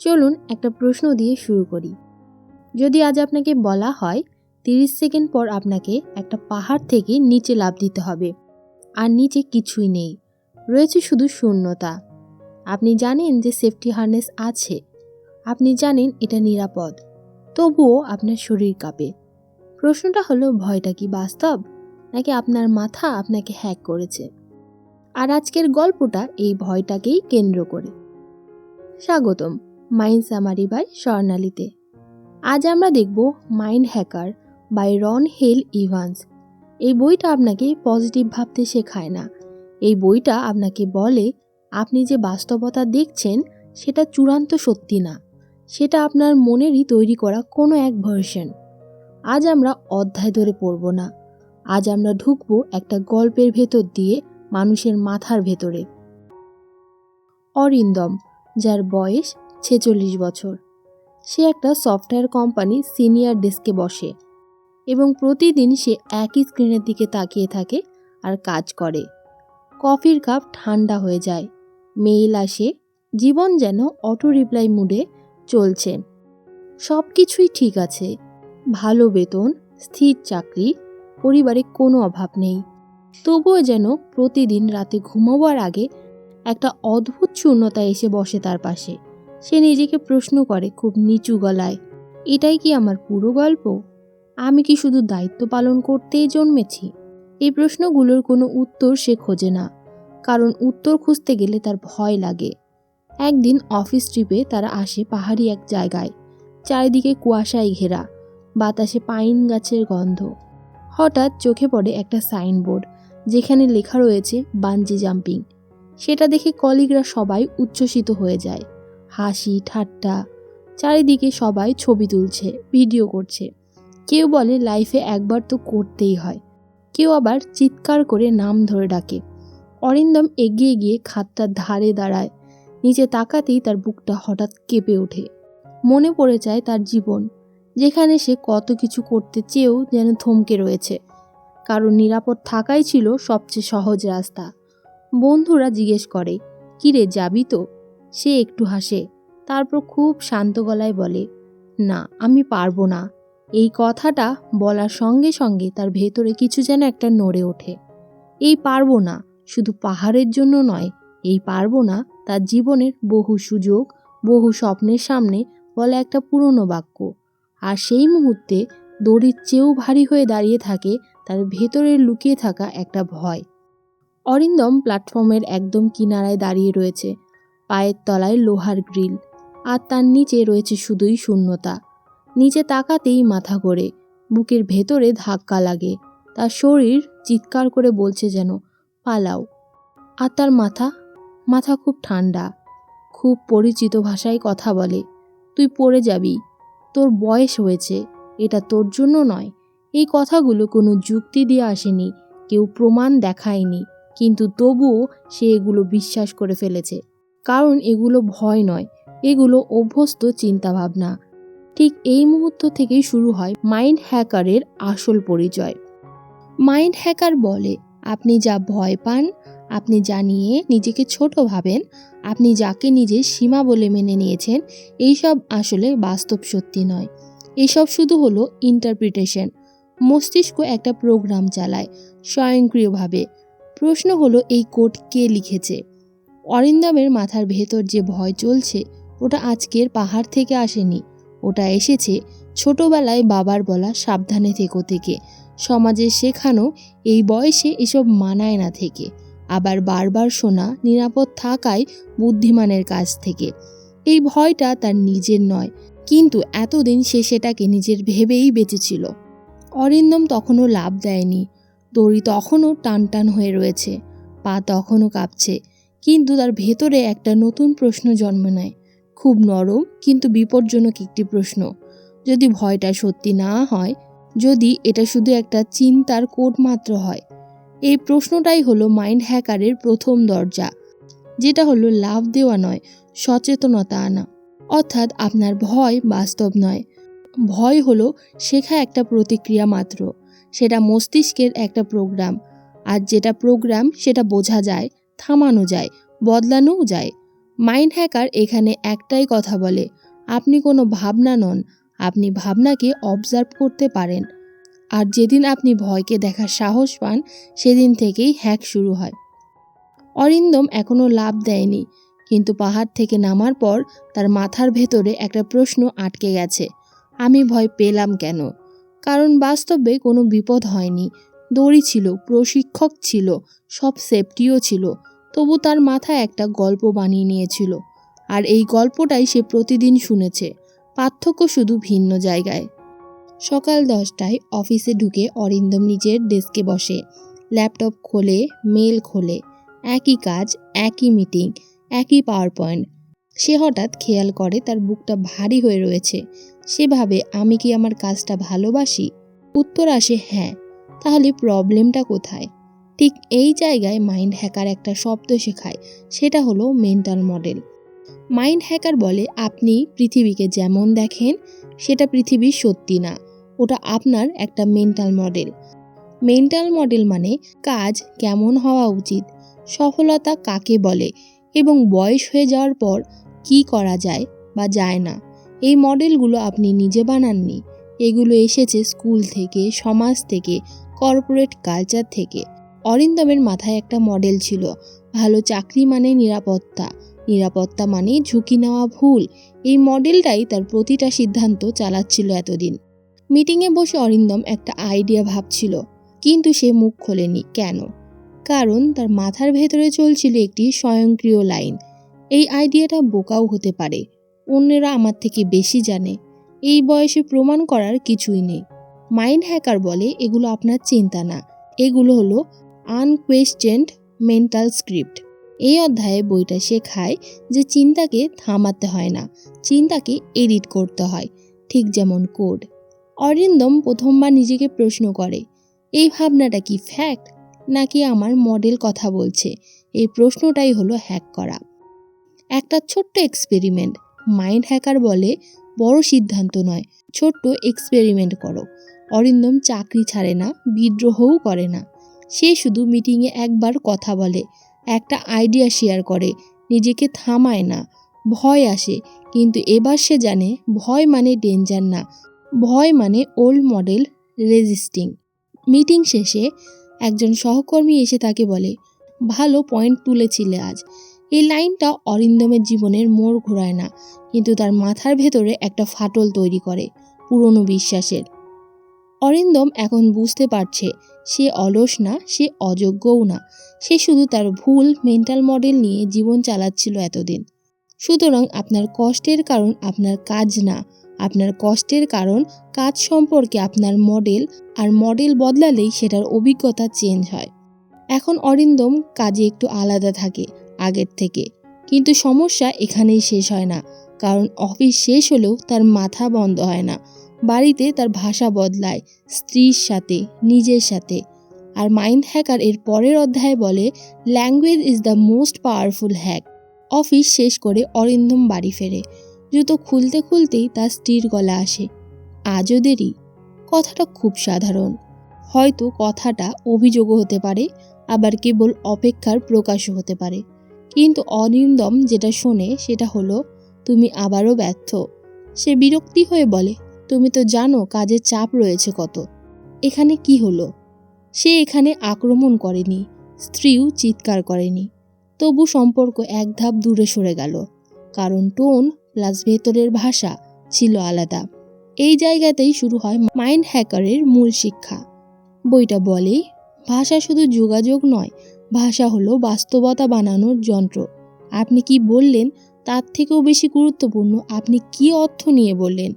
চলুন একটা প্রশ্ন দিয়ে শুরু করি। যদি আজ আপনাকে বলা হয়, তিরিশ সেকেন্ড পর আপনাকে একটা পাহাড় থেকে নিচে লাফ দিতে হবে, আর নিচে কিছুই নেই, রয়েছে শুধু শূন্যতা। আপনি জানেন যে সেফটি হারনেস আছে, আপনি জানেন এটা নিরাপদ, তবুও আপনার শরীর কাঁপে। প্রশ্নটা হলো, ভয়টা কি বাস্তব, নাকি আপনার মাথা আপনাকে হ্যাক করেছে? আর আজকের গল্পটা এই ভয়টাকেই কেন্দ্র করে। স্বাগতম মাইন্ড সামারি বাই স্বর্ণালীতে। আজ আমরা দেখব mind hacker by Ron Hale Evans. এই বইটা আপনাকে পজিটিভ ভাবতে শেখায় না। এই বইটা আপনাকে বলে, আপনি যে বাস্তবতা দেখছেন, সেটা চূড়ান্ত সত্যি না। সেটা আপনার মনেরই তৈরি করা কোনো এক ভার্সন আজ আমরা অধ্যায় ধরে পড়ব না। আজ আমরা ঢুকবো একটা গল্পের ভেতর দিয়ে মানুষের মাথার ভেতরে। অরিন্দম, যার বয়স ছেচল্লিশ বছর। সে একটা সফটওয়্যার কোম্পানি সিনিয়র ডেস্কে বসে এবং প্রতিদিন সে একই স্ক্রিনের দিকে তাকিয়ে থাকে আর কাজ করে। কফির কাপ ঠান্ডা হয়ে যায়। মেইল আসে, জীবন যেন অটো রিপ্লাই মুডে চলছে। সব কিছুই ঠিক আছে। ভালো বেতন, স্থির চাকরি, পরিবারে কোনো অভাব নেই। তবুও যেন প্রতিদিন রাতে ঘুমাবার আগে একটা অদ্ভুত শূন্যতা এসে বসে তার পাশে। সে নিজেকে প্রশ্ন করে খুব নিচু গলায়, এটাই কি আমার পুরো গল্প? আমি কি শুধু দায়িত্ব পালন করতেই জন্মেছি? এই প্রশ্নগুলোর কোনো উত্তর সে খোঁজে না, কারণ উত্তর খুঁজতে গেলে তার ভয় লাগে। একদিন অফিস ট্রিপে তারা আসে পাহাড়ি এক জায়গায়, চারিদিকে কুয়াশায় ঘেরা, বাতাসে পাইন গাছের গন্ধ। হঠাৎ চোখে পড়ে একটা সাইনবোর্ড, যেখানে লেখা রয়েছে বাঞ্জি জাম্পিং। সেটা দেখে কলিগরা সবাই উচ্ছ্বসিত হয়ে যায়। হাসি, ঠাট্টা। চারিদিকে সবাই ছবি তুলছে, ভিডিও করছে। কেউ বলে লাইফে একবার তো করতেই হয়। কেউ আবার চিৎকার করে নাম ধরে ডাকে। অরিন্দম এগিয়ে গিয়ে খাতটার ধারে দাঁড়ায়। নিচে তাকাতেই তার বুকটা হঠাৎ কেঁপে ওঠে। মনে পড়ে যায় তার জীবন, যেখানে সে কত কিছু করতে চেয়েও যেন থমকে রয়েছে। কারণ নিরাপদ থাকাই ছিল সবচেয়ে সহজ রাস্তা। বন্ধুরা জিজ্ঞেস করে, কিরে, যাবি তো? সে একটু হাসে, তারপর খুব শান্ত গলায় বলে, না, আমি পারব না। এই কথাটা বলার সঙ্গে সঙ্গে তার ভেতরে কিছু যেন একটা নড়ে ওঠে। এই পারব না, শুধু পাহাড়ের জন্য নয়, এই পারব না তার জীবনের বহু সুযোগ, বহু স্বপ্নের সামনে বলে একটা পুরনো বাক্য। আর সেই মুহূর্তে দড়ির চেয়েও ভারী হয়ে দাঁড়িয়ে থাকে তার ভেতরে লুকিয়ে থাকা একটা ভয়। অরিন্দম প্ল্যাটফর্মের একদম কিনারায় দাঁড়িয়ে রয়েছে। পায়ের তলায় লোহার গ্রিল, আর তার নিচে রয়েছে শুধুই শূন্যতা। নিচে তাকাতেই মাথা গড়ে বুকের ভেতরে ধাক্কা লাগে। তার শরীর চিৎকার করে বলছে যেন, পালাও। আর তার মাথা মাথা খুব ঠান্ডা, খুব পরিচিত ভাষায় কথা বলে, তুই পড়ে যাবি, তোর বয়স হয়েছে, এটা তোর জন্য নয়। এই কথাগুলো কোনো যুক্তি দিয়ে আসেনি, কেউ প্রমাণ দেখায়নি, কিন্তু তবুও সে এগুলো বিশ্বাস করে ফেলেছে। কারণ এগুলো ভয় নয়, এগুলো অভ্যস্ত চিন্তাভাবনা। ঠিক এই মুহূর্ত থেকেই শুরু হয় মাইন্ড হ্যাকারের আসল পরিচয়। মাইন্ড হ্যাকার বলে, আপনি যা ভয় পান, আপনি যা নিয়ে নিজেকে ছোট ভাবেন, আপনি যাকে নিজের সীমা বলে মেনে নিয়েছেন, এইসব আসলে বাস্তব সত্যি নয়। এসব শুধু হলো ইন্টারপ্রিটেশন মস্তিষ্ক একটা প্রোগ্রাম চালায় স্বয়ংক্রিয়ভাবে। প্রশ্ন হলো, এই কোড কে লিখেছে? অরিন্দমের মাথার ভেতর যে ভয় চলছে, ওটা আজকের পাহাড় থেকে আসেনি। ওটা এসেছে ছোটবেলায় বাবার বলা সাবধানে থেকো থেকে। সমাজে শেখানো এই বয়সে এসব মানায় না থেকে। আবার বারবার শোনা নিরাপদ থাকায় বুদ্ধিমানের কাছ থেকে। এই ভয়টা তার নিজের নয়, কিন্তু এতদিন সে সেটাকে নিজের ভেবেই বেঁচেছিল। অরিন্দম তখনও লাভ দেয়নি। দড়ি তখনও টান টান হয়ে রয়েছে। পা তখনও কাঁপছে। কিন্তু তার ভেতরে একটা নতুন প্রশ্ন জন্ম নেয়। খুব নরম, কিন্তু বিপজ্জনক একটি প্রশ্ন। যদি ভয়টা সত্যি না হয়, যদি এটা শুধু একটা চিন্তার কোড মাত্র হয়। এই প্রশ্নটাই হলো মাইন্ড হ্যাকারের প্রথম দরজা, যেটা হলো লাভ দেওয়া নয়, সচেতনতা আনা। অর্থাৎ আপনার ভয় বাস্তব নয়। ভয় হলো শেখা একটা প্রতিক্রিয়া মাত্র, সেটা মস্তিষ্কের একটা প্রোগ্রাম। আর যেটা প্রোগ্রাম, সেটা বোঝা যায় থামানো যায়, বদলানোও যায়। মাইন্ড হ্যাকার এখানে একটাই কথা বলে, আপনি কোনো ভাবনা নন, আপনি ভাবনাকে অবজার্ভ করতে পারেন। আর যেদিন আপনি ভয়কে দেখার সাহস পান, সেদিন থেকেই হ্যাক শুরু হয়। অরিন্দম এখনও লাভ দেয়নি, কিন্তু পাহাড় থেকে নামার পর তার মাথার ভেতরে একটা প্রশ্ন আটকে গেছে, আমি ভয় পেলাম কেন? কারণ বাস্তবে কোনো বিপদ হয়নি দড়ি ছিল, প্রশিক্ষক ছিল, সব সেফটিও ছিল। তবু তার মাথায় একটা গল্প বানিয়ে নিয়েছিল। আর এই গল্পটাই সে প্রতিদিন শুনেছে। পার্থক্য শুধু ভিন্ন জায়গায়। সকাল দশটায় অফিসে ঢুকে অরিন্দম নিজের ডেস্কে বসে। ল্যাপটপ খোলে, মেল খোলে। একই কাজ, একই মিটিং, একই পাওয়ার পয়েন্ট সে হঠাৎ খেয়াল করে তার বুকটা ভারী হয়ে রয়েছে। সেভাবে আমি কি আমার কাজটা ভালোবাসি? উত্তর আসে হ্যাঁ। তাহলে প্রবলেমটা কোথায়? ঠিক এই জায়গায় মাইন্ড হ্যাকার একটা শব্দ শেখায়, সেটা হলো মেন্টাল মডেল। মাইন্ড হ্যাকার বলে, আপনি পৃথিবীকে যেমন দেখেন, সেটা পৃথিবীর সত্যি না, ওটা আপনার একটা মেন্টাল মডেল। মেন্টাল মডেল মানে কাজ কেমন হওয়া উচিত, সফলতা কাকে বলে, এবং বয়স হয়ে যাওয়ার পর কি করা যায় বা যায় না। এই মডেলগুলো আপনি নিজে বানাননি, এগুলো এসেছে স্কুল থেকে, সমাজ থেকে কর্পোরেট কালচার থেকে। অরিন্দমের মাথায় একটা মডেল ছিল, ভালো চাকরি মানে নিরাপত্তা। নিরাপত্তা মানে ঝুঁকি নেওয়া ভুল। এই মডেলটাই তার প্রতিটা সিদ্ধান্ত চালাচ্ছিল এতদিন। মিটিংয়ে বসে অরিন্দম একটা আইডিয়া ভাবছিল, কিন্তু সে মুখ খোলেনি। কেন? কারণ তার মাথার ভেতরে চলছিল একটি স্বয়ংক্রিয় লাইন। এই আইডিয়াটা বোকাও হতে পারে। অন্যেরা আমার থেকে বেশি জানে। এই বয়সে প্রমাণ করার কিছুই নেই। মাইন্ড হ্যাকার বলে, এগুলো আপনার চিন্তা না। এগুলো হলো আনকোয়েশ্চেন্ড মেন্টাল স্ক্রিপ্ট। এই অধ্যায়ে বইটা শেখায় যে চিন্তাকে থামাতে হয় না, চিন্তাকে এডিট করতে হয়, ঠিক যেমন কোড। অরিন্দম প্রথমবার নিজেকে প্রশ্ন করে, এই ভাবনাটা কি ফ্যাক্ট নাকি আমার মডেল কথা বলছে? এই প্রশ্নটাই হলো হ্যাক করা। একটা ছোট্ট এক্সপেরিমেন্ট মাইন্ড হ্যাকার বলে, বড় সিদ্ধান্ত নয়, ছোট্ট এক্সপেরিমেন্ট করো। অরিন্দম চাকরি ছাড়ে না, বিদ্রোহও করে না। সে শুধু মিটিংয়ে একবার কথা বলে, একটা আইডিয়া শেয়ার করে, নিজেকে থামায় না। ভয় আসে, কিন্তু এবার সে জানে ভয় মানে ডেঞ্জার না, ভয় মানে ওল্ড মডেল রেজিস্টিং। মিটিং শেষে একজন সহকর্মী এসে তাকে বলে, ভালো পয়েন্ট তুলেছিলে আজ। এই লাইনটা অরিন্দমের জীবনের মোড় ঘোরায় না, কিন্তু তার মাথার ভেতরে একটা ফাটল তৈরি করে, পুরনো বিশ্বাসের। অরিন্দম এখন বুঝতে পারছে সে অলস না, সে অযোগ্যও না। সে শুধু তার ভুল মেন্টাল মডেল নিয়ে জীবন চালাচ্ছিল এতদিন। সুতরাং আপনার কষ্টের কারণ আপনার কাজ না। আপনার কষ্টের কারণ কাজ সম্পর্কে আপনার মডেল আর মডেল বদলালেই সেটার অভিজ্ঞতা চেঞ্জ হয়। এখন অরিন্দম কাজে একটু আলাদা থাকে আগের থেকে। কিন্তু সমস্যা এখানেই শেষ হয় না। কারণ অফিস শেষ হলেও তার মাথা বন্ধ হয় না। বাড়িতে তার ভাষা বদলায়, স্ত্রীর সাথে, নিজের সাথে। আর মাইন্ড হ্যাকার এর পরের অধ্যায়ে বলে language is the most powerful hack office শেষ করে অরিন্দম বাড়ি ফেরে। জুতো খুলতে খুলতেই তার স্ত্রীর গলা আসে। আজও দেরি? কথাটা খুব সাধারণ। হয়তো কথাটা অভিযোগও হতে পারে, আবার কেবল অপেক্ষার প্রকাশও হতে পারে। কিন্তু অরিন্দম যেটা শোনে সেটা হলো, তুমি আবারও ব্যর্থ? সে বিরক্তি হয়ে বলে তুমি তো জানো কাজের চাপ রয়েছে কত। এখানে কি হলো? সে এখানে আক্রমণ করেনি, স্ত্রীও চিৎকার করেনি। তবু সম্পর্ক এক ধাপ দূরে সরে গেল, কারণ টোন প্লাস ভেতরের ভাষা ছিল আলাদা। এই জায়গাতেই শুরু হয় মাইন্ড হ্যাকারের মূল শিক্ষা। বইটা বলে, ভাষা শুধু যোগাযোগ নয়, ভাষা হলো বাস্তবতা বানানোর যন্ত্র। আপনি কি বললেন, তার থেকেও বেশি গুরুত্বপূর্ণ আপনি কি অর্থ নিয়ে বললেন?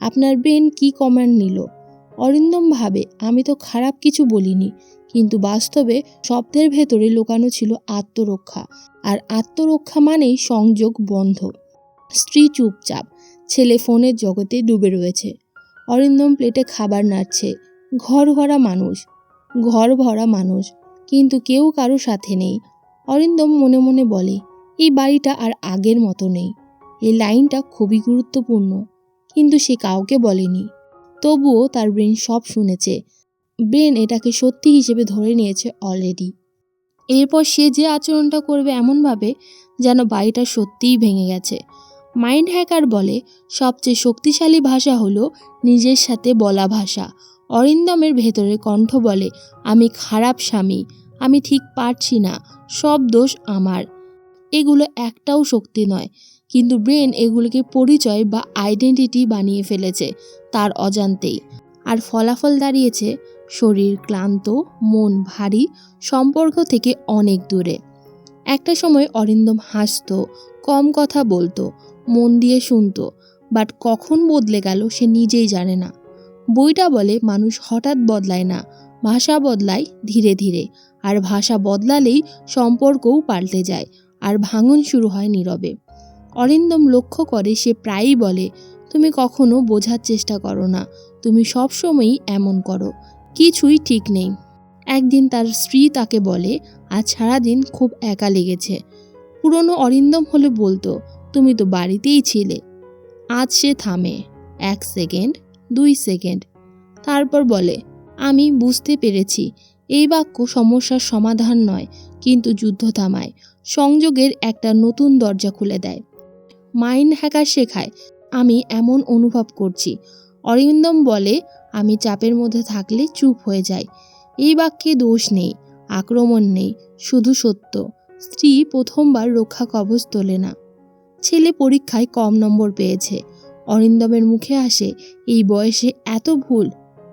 আপনার ব্রেন কি কমান্ড নিল? অরিন্দম ভাবে, আমি তো খারাপ কিছু বলিনি, কিন্তু বাস্তবে শব্দের ভেতরে লুকানো ছিল আত্মরক্ষা। আর আত্মরক্ষা মানেই সংযোগ বন্ধ। স্ত্রী চুপচাপ, ছেলে ফোনের জগতে ডুবে রয়েছে। অরিন্দম প্লেটে খাবার নাড়ছে। ঘর ভরা মানুষ। ঘর ভরা মানুষ, কিন্তু কেউ কারও সাথে নেই। অরিন্দম মনে মনে বলে, এই বাড়িটা আর আগের মতো নেই। এই লাইনটা খুবই গুরুত্বপূর্ণ। কিন্তু সে কাউকে বলেনি। তবুও তার ব্রেন সব শুনেছে। ব্রেন এটাকে সত্যি হিসেবে ধরে নিয়েছে অলরেডি এরপর সে যে আচরণটা করবে এমনভাবে যেন বাড়িটা সত্যিই ভেঙে গেছে। মাইন্ড হ্যাকার বলে, সবচেয়ে শক্তিশালী ভাষা হলো নিজের সাথে বলা ভাষা। অরিন্দমের ভেতরে কণ্ঠ বলে, আমি খারাপ স্বামী, আমি ঠিক পারছি না, সব দোষ আমার। এগুলো একটাও শক্তি নয়। কিন্তু ব্রেন এগুলোকে পরিচয় বা আইডেন্টিটি বানিয়ে ফেলেছে তার অজান্তেই। আর ফলাফল দাঁড়িয়েছে শরীর ক্লান্ত, মন ভারী, সম্পর্ক থেকে অনেক দূরে। একটা সময় অরিন্দম হাসতো, কম কথা বলতো, মন দিয়ে শুনতো, বাট কখন বদলে গেল সে নিজেই জানে না। বইটা বলে মানুষ হঠাৎ বদলায় না, ভাষা বদলায় ধীরে ধীরে, আর ভাষা বদলালেই সম্পর্কও পাল্টে যায়, আর ভাঙন শুরু হয় নীরবে। অরিন্দম লক্ষ্য করে সে প্রায়ই বলে, তুমি কখনো বোঝার চেষ্টা করো না, তুমি সবসময়ই এমন করো, কিছুই ঠিক নেই। একদিন তার স্ত্রী তাকে বলে, আজ সারাদিন খুব একা লেগেছে। পুরনো অরিন্দম হলে বলতো, তুমি তো বাড়িতেই ছিলে। আজ সে থামে, এক সেকেন্ড, দুই সেকেন্ড, তারপর বলে, আমি বুঝতে পেরেছি, এই বাক্য সমস্যার সমাধান নয়, কিন্তু যুদ্ধ থামায়, সংযোগের একটা নতুন দরজা খুলে দেয়। মাইন্ড হ্যাকার শেখায়। আমি এমন অনুভব করছি। অরিন্দম বলে, আমি চাপের মধ্যে থাকলে চুপ হয়ে যাই। এই বাক্যে দোষ নেই, আক্রমণ নেই, শুধু সত্য। স্ত্রী প্রথমবার রক্ষা কবচ তোলে না। ছেলে পরীক্ষায় কম নম্বর পেয়েছে। অরিন্দমের মুখে আসে, এই বয়সে এত ভুল,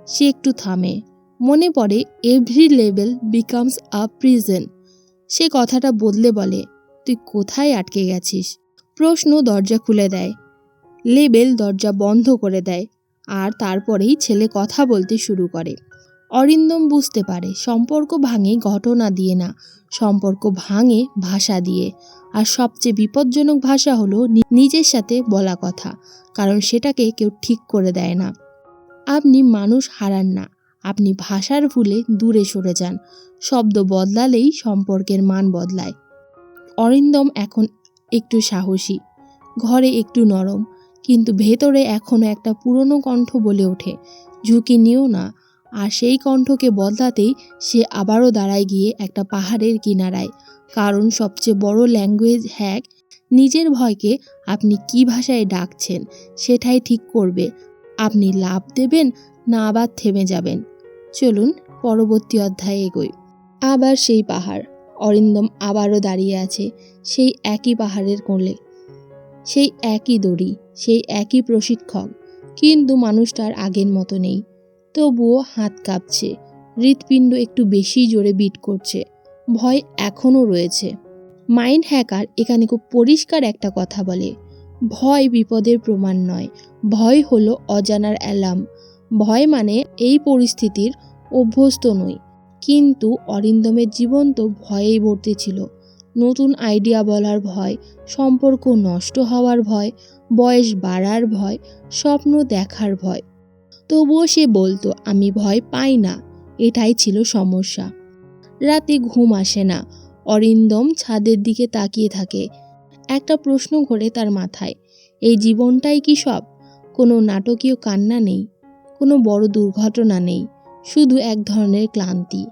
সে একটু থামে। মনে পড়ে every level becomes a prison সে কথাটা বদলে বলে, তুই কোথায় আটকে গেছিস? প্রশ্ন দরজা খুলে দেয়। লেবেল দরজা বন্ধ করে দেয় আর তারপরেই ছেলে কথা বলতে শুরু করে। অরিন্দম বুঝতে পারে, সম্পর্ক ভাঙে ঘটনা দিয়ে না, সম্পর্ক ভাঙে ভাষা দিয়ে। আর সবচেয়ে বিপজ্জনক ভাষা হলো নিজের সাথে বলা কথা, কারণ সেটাকে কেউ ঠিক করে দেয় না। আপনি মানুষ হারান না, আপনি ভাষার ভুলে দূরে সরে যান, শব্দ বদলালেই সম্পর্কের মান বদলায়। অরিন্দম এখন একটু সাহসী, ঘরে একটু নরম, কিন্তু ভেতরে এখনও একটা পুরনো কণ্ঠ বলে ওঠে, ঝুঁকি নিও না। আর সেই কণ্ঠকে বদলাতেই সে আবারও দাঁড়ায় গিয়ে একটা পাহাড়ের কিনারায়। কারণ সবচেয়ে বড় ল্যাঙ্গুয়েজ হ্যাক, নিজের ভয়কে আপনি কি ভাষায় ডাকছেন সেটাই ঠিক করবে। আপনি লাভ দেবেন না আবার থেমে যাবেন। চলুন পরবর্তী অধ্যায়ে এগোই। আবার সেই পাহাড়। অরিন্দম আবারও দাঁড়িয়ে আছে সেই একই পাহাড়ের কোলে। সেই একই দড়ি, সেই একই প্রশিক্ষক, কিন্তু মানুষটার আগের মতো নেই। তবুও হাত কাঁপছে, হৃৎপিণ্ড একটু বেশি জোরে বিট করছে, ভয় এখনও রয়েছে। মাইন্ড হ্যাকার এখানে খুব পরিষ্কার একটা কথা বলে, ভয় বিপদের প্রমাণ নয়, ভয় হলো অজানার অ্যালার্ম। ভয় মানে এই পরিস্থিতির অভ্যস্ত নই কিন্তু অরিন্দমের জীবন তো ভয়েই ভর্তি ছিল। নতুন আইডিয়া বলার ভয়, সম্পর্ক নষ্ট হওয়ার ভয়, বয়স বাড়ার ভয়, স্বপ্ন দেখার ভয়। তবুও সে বলতো, আমি ভয় পাই না। এটাই ছিল সমস্যা। রাতে ঘুম আসে না। অরিন্দম ছাদের দিকে তাকিয়ে থাকে। একটা প্রশ্ন ঘোরে তার মাথায়, এই জীবনটাই কি সব? কোনো নাটকীয় কান্না নেই? কোনো বড় দুর্ঘটনা নেই? শুধু এক ধরনের ক্লান্তি।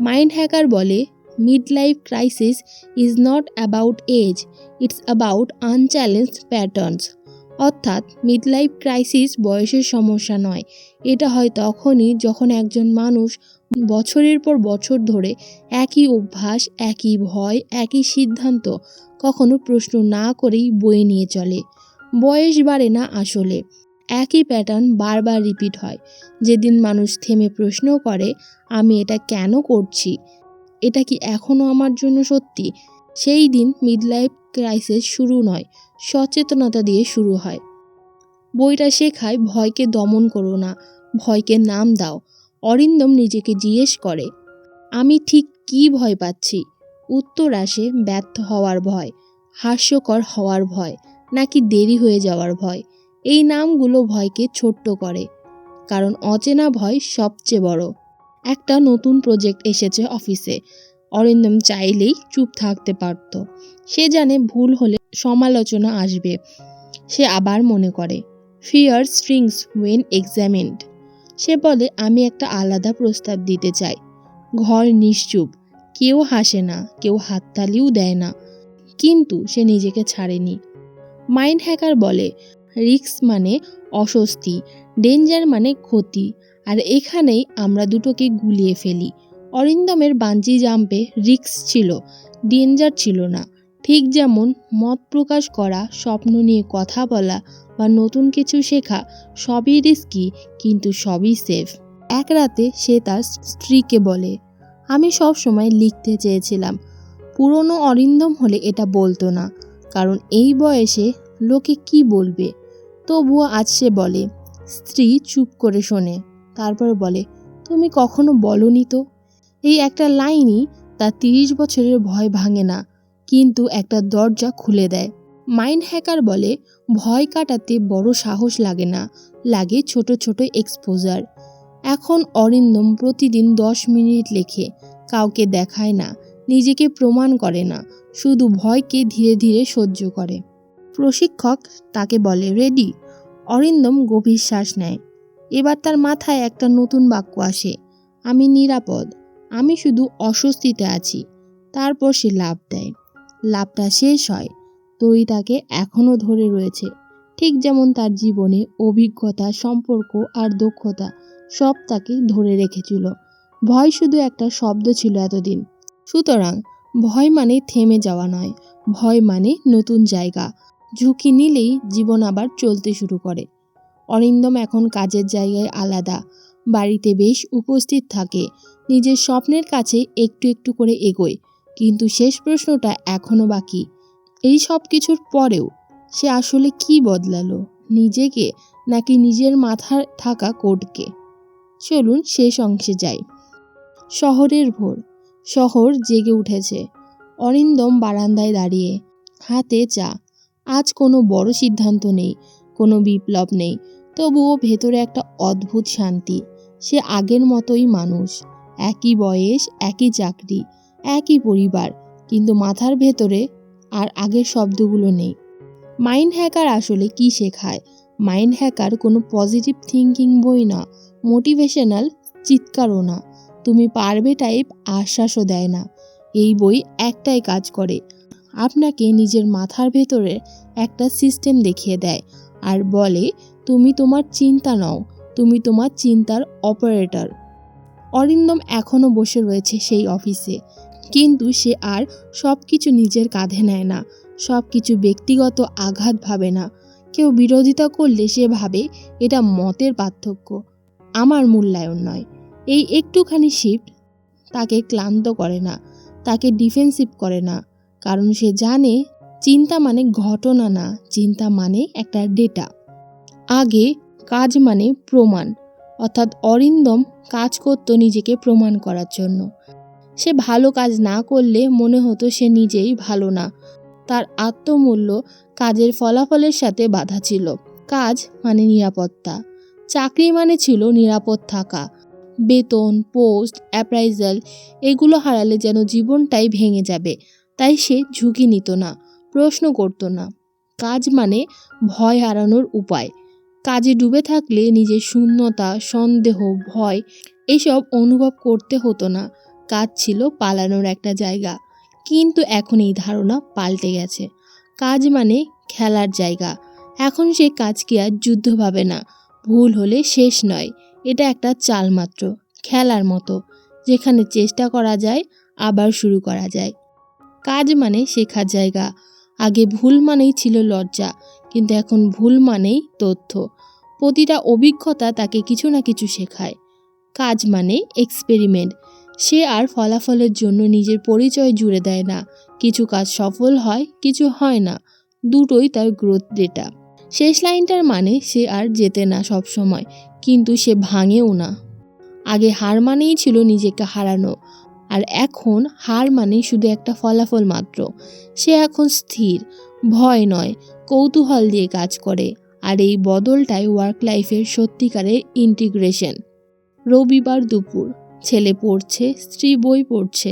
মাইন্ড হ্যাকার বলে mid life crisis is not about age it's about unchallenged patterns অর্থাৎ মিড লাইফ ক্রাইসিস বয়সের সমস্যা নয়। এটা হয় তখনই যখন একজন মানুষ বছরের পর বছর ধরে একই অভ্যাস, একই ভয়, একই সিদ্ধান্ত কখনো প্রশ্ন না করেই বয়ে নিয়ে চলে। বয়স বাড়ে না আসলে। একই প্যাটার্ন বারবার রিপিট হয়। যেদিন মানুষ থেমে প্রশ্ন করে, আমি এটা কেন করছি? এটা কি এখনও আমার জন্য সত্যি? সেই দিন মিড লাইফ ক্রাইসিস শুরু নয়, সচেতনতা দিয়ে শুরু হয়। বইটা শেখায়, ভয়কে দমন করো না, ভয়কে নাম দাও, অরিন্দম নিজেকে জিজ্ঞেস করে, আমি ঠিক কী ভয় পাচ্ছি? উত্তর আসে, ব্যর্থ হওয়ার ভয়, হাস্যকর হওয়ার ভয়, নাকি দেরি হয়ে যাওয়ার ভয়? এই নামগুলো ভয়কে ছোট্ট করে, কারণ অচেনা ভয় সবচেয়ে বড়। একটা নতুন প্রজেক্ট এসেছে অফিসে অরিন্দম চাইলেই চুপ থাকতে পারত। সে জানে ভুল হলে সমালোচনা আসবে। সে আবার মনে করে ফিয়ার স্ট্রিংস ওয়েন এক্সামিন্ড সে বলে, আমি একটা আলাদা প্রস্তাব দিতে চাই। ঘর নিশ্চুপ। কেউ হাসে না, কেউ হাততালিও দেয় না। কিন্তু সে নিজেকে ছাড়েনি। মাইন্ড হ্যাকার বলে রিস্ক মানে অস্বস্তি, ডেঞ্জার মানে ক্ষতি। আর এখানেই আমরা দুটোকে গুলিয়ে ফেলি। অরিন্দমের বাঞ্জি জাম্পে রিস্ক ছিল, ডেঞ্জার ছিল না। ঠিক যেমন মত প্রকাশ করা, স্বপ্ন নিয়ে কথা বলা বা নতুন কিছু শেখা সবই রিস্কি কিন্তু সবই সেফ এক রাতে সে তার স্ত্রীকে বলে, আমি সব সময় লিখতে চেয়েছিলাম। পুরনো অরিন্দম হলে এটা বলতো না, কারণ এই বয়সে লোকে কি বলবে? তবুও আজ সে বলে, স্ত্রী, চুপ করে শোনে। তারপর বলে, তুমি কখনো বলনি তো? এই একটা লাইনই তার তিরিশ বছরের ভয় ভাঙে না, কিন্তু একটা দরজা খুলে দেয়। মাইন্ড হ্যাকার বলে, ভয় কাটাতে বড় সাহস লাগে না, লাগে ছোট ছোট এক্সপোজার এখন অরিন্দম প্রতিদিন দশ মিনিট লেখে, কাউকে দেখায় না, নিজেকে প্রমাণ করে না, শুধু ভয়কে ধীরে ধীরে সহ্য করে। প্রশিক্ষক তাকে বলে, রেডি। অরিন্দম গভীর শ্বাস নেয়। এবার তার মাথায় একটা নতুন বাক্য আসে। আমি নিরাপদ। আমি শুধু অস্বস্তিতে আছি। তারপর সে লাভ দেয়। লাভটা শেষ হয়। তরি তাকে এখনও ধরে রয়েছে। ঠিক যেমন তার জীবনে অভিজ্ঞতা, সম্পর্ক আর দক্ষতা সব তাকে ধরে রেখেছিল। ভয় শুধু একটা শব্দ ছিল এতদিন। সুতরাং ভয় মানে থেমে যাওয়া নয়। ভয় মানে নতুন জায়গা। ঝুঁকি নিলেই জীবন আবার চলতে শুরু করে। অরিন্দম এখন কাজের জায়গায় আলাদা। বাড়িতে বেশ উপস্থিত থাকে। নিজের স্বপ্নের কাছে একটু একটু করে এগোয়। কিন্তু শেষ প্রশ্নটা এখনও বাকি। এই সব কিছুর পরেও সে আসলে কি বদলালো? নিজেকে নাকি নিজের মাথায় থাকা কোডকে? চলুন শেষ অংশে যাই। শহরের ভোর। শহর জেগে উঠেছে। অরিন্দম বারান্দায় দাঁড়িয়ে হাতে চা। আজ কোনো বড় সিদ্ধান্ত নেই, কোনো বিপ্লব নেই। তবুও ভেতরে একটা অদ্ভুত শান্তি। সে আগের মতোই মানুষ। একই বয়স, একই চাকরি, একই পরিবার। কিন্তু মাথার ভেতরে আর আগের শব্দগুলো নেই। মাইন্ড হ্যাকার আসলে কি শেখায়? মাইন্ড হ্যাকার কোনো পজিটিভ থিঙ্কিং বই না, মোটিভেশনাল চিৎকারও না। তুমি পারবে টাইপ আশ্বাসও দেয় না। এই বই একটাই কাজ করে। আপনাকে নিজের মাথার ভেতরে একটা সিস্টেম দেখিয়ে দেয় আর বলে, তুমি তোমার চিন্তা নাও, তুমি তোমার চিন্তার অপারেটর। অরিন্দম এখনও বসে রয়েছে সেই অফিসে। কিন্তু সে আর সব কিছু নিজের কাঁধে নেয় না সব কিছু ব্যক্তিগত আঘাত ভাবে না। কেউ বিরোধিতা করলে সে ভাবে এটা মতের পার্থক্য, আমার মূল্যায়ন নয়। এই একটুখানি শিফট তাকে ক্লান্ত করে না, তাকে ডিফেন্সিভ করে না। কারণ সে জানে চিন্তা মানে ঘটনা না, চিন্তা মানে একটা ডেটা আগে কাজ মানে প্রমাণ, অর্থাৎ অরিন্দম কাজ করত নিজেকে প্রমাণ করার জন্য। সে ভালো কাজ না করলে মনে হতো সে নিজেই ভালো না। তার আত্মমূল্য কাজের ফলাফলের সাথে বাধা ছিল। কাজ মানে নিরাপত্তা, চাকরি মানে ছিল নিরাপদ থাকা। বেতন, পোস্ট অ্যাপ্রাইজাল এগুলো হারালে যেন জীবনটাই ভেঙে যাবে। তাই সে ঝুঁকি নিত না, প্রশ্ন করতো না। কাজ মানে ভয় হারানোর উপায়। কাজে ডুবে থাকলে নিজের শূন্যতা, সন্দেহ, ভয় এসব অনুভব করতে হতো না। কাজ ছিল পালানোর একটা জায়গা, কিন্তু এখন এই ধারণা পাল্টে গেছে। কাজ মানে খেলার জায়গা। এখন সে কাজকে আর যুদ্ধ ভাবে না, ভুল হলে শেষ নয়। এটা একটা চাল মাত্র খেলার মতো, যেখানে চেষ্টা করা যায়, আবার শুরু করা যায়। কাজ মানে শেখার জায়গা। আগে ভুল মানেই ছিল লজ্জা, কিন্তু এখন ভুল মানেই তথ্য। প্রতিটা অভিজ্ঞতা তাকে কিছু না কিছু শেখায়। কাজ মানে এক্সপেরিমেন্ট সে আর ফলাফলের জন্য নিজের পরিচয় জুড়ে দেয় না। কিছু কাজ সফল হয়, কিছু হয় না। দুটোই তার গ্রোথ ডেটা শেষ লাইনটার মানে সে আর যেতে না সব সময় কিন্তু সে ভাঙেও না। আগে হার মানেই ছিল নিজেকে হারানো। আর এখন হার মানে শুধু একটা ফলাফল মাত্র। সে এখন স্থির, ভয় নয়, কৌতূহল দিয়ে কাজ করে, আর এই বদলটাই ওয়ার্ক লাইফের সত্যিকারের ইন্টিগ্রেশন রবিবার দুপুর, ছেলে পড়ছে, স্ত্রী বই পড়ছে,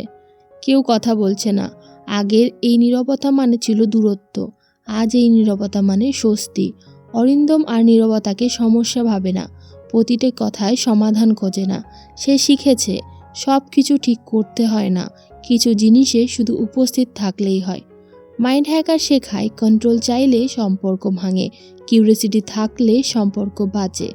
কেউ কথা বলছে না। আগের এই নীরবতা মানে ছিল দূরত্ব, আজ এই নীরবতা মানে স্বস্তি। অরিন্দম আর নীরবতাকে সমস্যা ভাবে না, প্রতিটি কথায় সমাধান খোঁজে না। সে শিখেছে সব কিছু ঠিক করতে হয় না। কিছু জিনিসে শুধু উপস্থিত থাকলেই হয়। মাইন্ড হ্যাকার শেখায়, কন্ট্রোল চাইলে সম্পর্ক ভাঙে, কিউরিয়াসিটি থাকলে সম্পর্ক বাঁচে।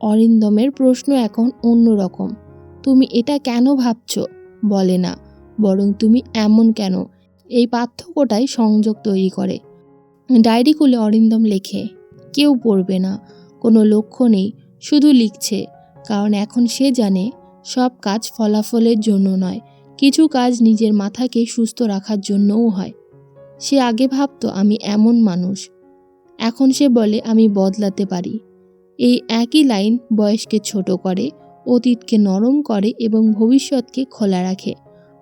অরিন্দমের প্রশ্ন এখন অন্যরকম, তুমি এটা কেন ভাবছ? বলে না, বরং তুমি এমন কেন? এই পার্থক্যটাই সংযোগ তৈরি করে। ডায়েরি খুলে অরিন্দম লেখে, কেউ পড়বে না, কোনো লক্ষ্য নেই, শুধু লিখছে, কারণ এখন সে জানে সব কাজ ফলাফলের জন্য নয়, কিছু কাজ নিজের মাথাকে সুস্থ রাখার জন্যও হয়। সে আগে ভাবতো আমি এমন মানুষ। এখন সে বলে, আমি বদলাতে পারি। এই একই লাইন বয়সকে ছোট করে, অতীতকে নরম করে এবং ভবিষ্যৎকে খোলা রাখে।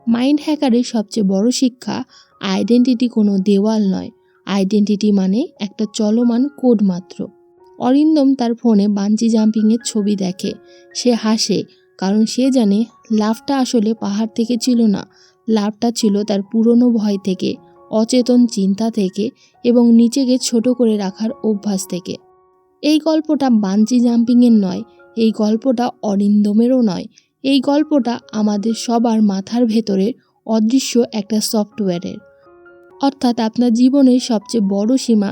মাইন্ড হ্যাকারের সবচেয়ে বড় শিক্ষা আইডেন্টিটি কোনো দেওয়াল নয়। আইডেন্টিটি মানে একটা চলমান কোড মাত্র। অরিন্দম তার ফোনে বাঞ্জি জাম্পিংয়ের ছবি দেখে। সে হাসে কারণ সে জানে লাভটা আসলে পাহাড় থেকে ছিল না। লাভটা ছিল তার পুরনো ভয় থেকে, অচেতন চিন্তা থেকে এবং নিজেকে ছোট করে রাখার অভ্যাস থেকে। এই গল্পটা বাঞ্জি জাম্পিংয়ের নয়, এই গল্পটা অরিন্দমেরও নয়। এই গল্পটা আমাদের সবার মাথার ভেতরের অদৃশ্য একটা সফটওয়্যারের। অর্থাৎ আপনার জীবনের সবচেয়ে বড় সীমা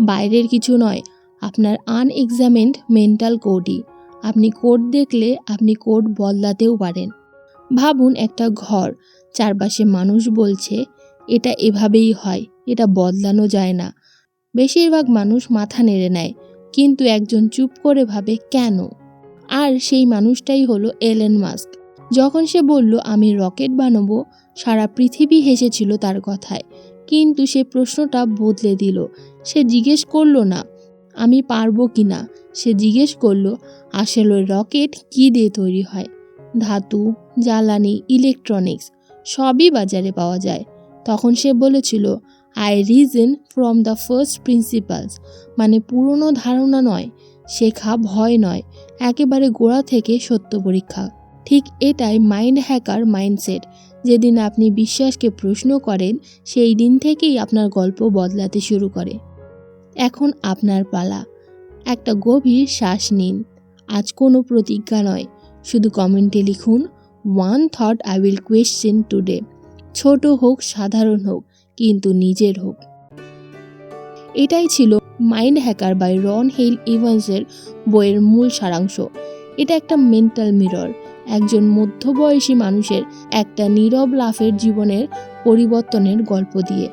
বাইরের কিছু নয়, আপনার আনএক্সামেন্ড মেন্টাল কোডই আপনি কোড দেখলে আপনি কোড বদলাতেও পারেন। ভাবুন একটা ঘর, চারপাশে মানুষ বলছে, এটা এভাবেই হয়, এটা বদলানো যায় না। বেশিরভাগ মানুষ মাথা নেড়ে নেয়, কিন্তু একজন চুপ করে ভাবে, কেন? আর সেই মানুষটাই হলো এলেন মাস্ক। যখন সে বলল, আমি রকেট বানাবো সারা পৃথিবী হেসেছিল তার কথায়। কিন্তু সে প্রশ্নটা বদলে দিল। সে জিজ্ঞেস করল না আমি পারব কি না? সে জিজ্ঞেস করল, আসলে রকেট কী দিয়ে তৈরি হয়? ধাতু, জ্বালানি ইলেকট্রনিক্স সবই বাজারে পাওয়া যায়। তখন সে বলেছিল I reason from the first principles মানে পুরনো ধারণা নয়, শেখা ভয় নয়, একেবারে গোড়া থেকে সত্য পরীক্ষা। ঠিক এটাই মাইন্ড হ্যাকার মাইন্ডসেট যেদিন আপনি বিশ্বাসকে প্রশ্ন করেন, সেই দিন থেকেই আপনার গল্প বদলাতে শুরু করে। এখন আপনার পালা। একটা গভীর শ্বাস নিন। আজ কোনো প্রতিজ্ঞা নয়। শুধু কমেন্টে লিখুন one thought I will question today ছোট হোক, সাধারণ হোক, কিন্তু নিজের হোক। এটাই ছিল mind hacker by Ron Hale ইভান্সের বইয়ের মূল সারাংশ। এটা একটা মেন্টাল মিরর একজন মধ্যবয়সী মানুষের একটা নীরব লাফের জীবনের পরিবর্তনের গল্প দিয়ে।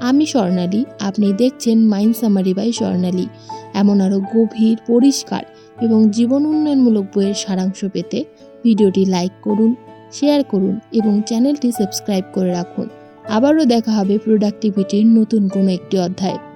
আমি স্বর্ণালী, আপনি দেখছেন মাইন্ড সামারি বাই স্বর্ণালী। এমন আরও গভীর, পরিষ্কার এবং জীবন উন্নয়নমূলক বইয়ের সারাংশ পেতে ভিডিওটি লাইক করুন, শেয়ার করুন এবং চ্যানেলটি সাবস্ক্রাইব করে রাখুন। আবারও দেখা হবে প্রোডাক্টিভিটির নতুন কোনো একটি অধ্যায়।